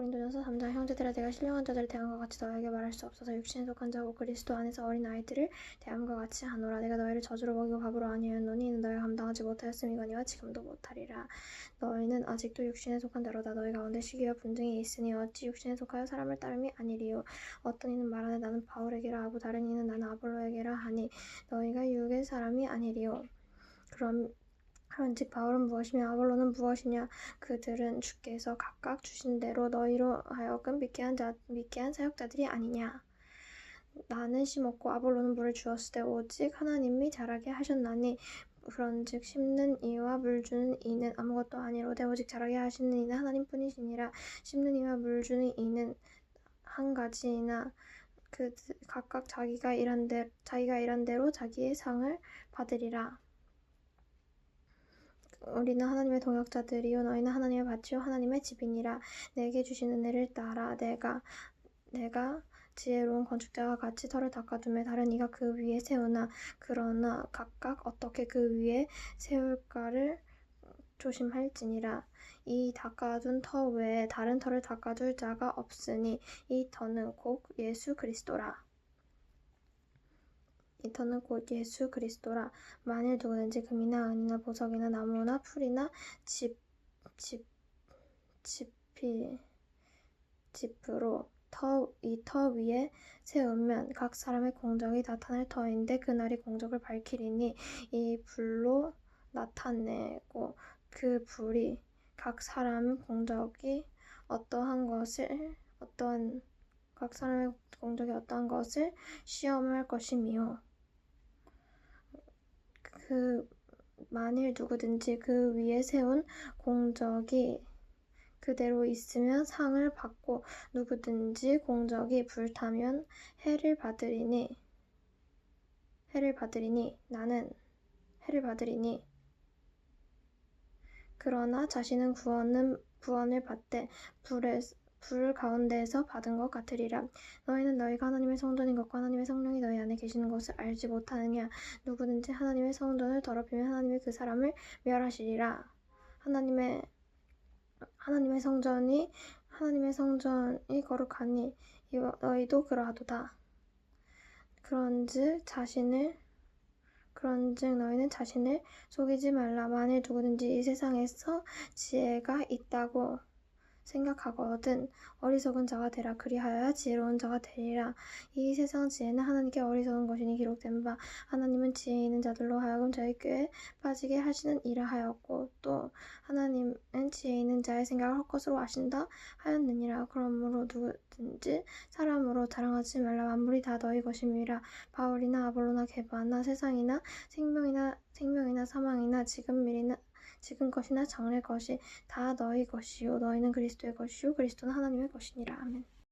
고린도전서 3장 형제들아 내가 신령한 자들을 대함과 같이 너에게 말할 수 없어서 육신에 속한 자고 그리스도 안에서 어린 아이들을 대함과 같이 하노라. 내가 너희를 저주로 먹이고 밥으로 아니하였노니 이는 너희가 감당하지 못하였음이거니와 지금도 못하리라. 너희는 아직도 육신에 속한 자로다. 너희 가운데 시기와 분쟁이 있으니 어찌 육신에 속하여 사람을 따름이 아니리요? 어떤 이는 말하되 나는 바울에게라 하고 다른 이는 나는 아볼로에게라 하니 너희가 육의 사람이 아니리요. 그럼 그런즉 바울은 무엇이며 아볼로는 무엇이냐 그들은 주께서 각각 주신 대로 너희로 하여금 믿게 한 자, 믿게 한 사역자들이 아니냐. 나는 심었고 아볼로는 물을 주었을 때 오직 하나님이 자라게 하셨나니 그런즉 심는 이와 물 주는 이는 아무것도 아니로되 오직 자라게 하시는 이는 하나님뿐이시니라 심는 이와 물 주는 이는 한 가지이나 그 각각 자기가 일한 대 자기가 일한 대로 자기의 상을 받으리라. 우리는 하나님의 동역자들이요 너희는 하나님의 밭이요 하나님의 집이니라. 내게 주신 은혜를 따라 내가 내가 지혜로운 건축자와 같이 터를 닦아두매 다른 이가 그 위에 세우나. 그러나 각각 어떻게 그 위에 세울까를 조심할지니라. 이 닦아둔 터 외에 다른 터를 닦아둘 자가 없으니 이 터는 곧 예수 그리스도라 이 터는 곧 예수 그리스도라 만일 누구든지 금이나 은이나 보석이나 나무나 풀이나 집, 집, 집이, 집으로 터, 이터 위에 세우면 각 사람의 공적이 나타날 터인데 그날이 공적을 밝히리니 이 불로 나타내고 그 불이 각 사람의 공적이 어떠한 것을 어떠한 각 사람의 공적이 어떠한 것을 시험할 것이미요. 그 만일 누구든지 그 위에 세운 공적이 그대로 있으면 상을 받고 누구든지 공적이 불타면 해를 받으리니 해를 받으리니 나는 해를 받으리니. 그러나 자신은 구원은 구원을 받되 불에 불 가운데에서 받은 것 같으리라. 너희는 너희가 하나님의 성전인 것과 하나님의 성령이 너희 안에 계시는 것을 알지 못하느냐? 누구든지 하나님의 성전을 더럽히면 하나님이 그 사람을 멸하시리라. 하나님의 하나님의 성전이 하나님의 성전이 거룩하니 너희도 그러하도다. 그런즉 자신을 그런즉 너희는 자신을 속이지 말라. 만일 누구든지 이 세상에서 지혜가 있다고 생각하거든. 어리석은 자가 되라. 그리하여야 지혜로운 자가 되리라. 이 세상 지혜는 하나님께 어리석은 것이니 기록된 바 하나님은 지혜 있는 자들로 하여금 저희 꾀에 빠지게 하시는 일을 하였고 또 하나님은 지혜 있는 자의 생각을 헛것으로 아신다 하였느니라. 그러므로 누구든지 사람으로 자랑하지 말라 만물이 다 너희 것임이라. 바울이나 아볼로나 게바나 세상이나 생명이나 생명이나 사망이나 지금 미리나 지금 것이나 장래 것이 다 너희 것이요. 너희는 그리스도의 것이요. 그리스도는 하나님의 것이니라. 아멘.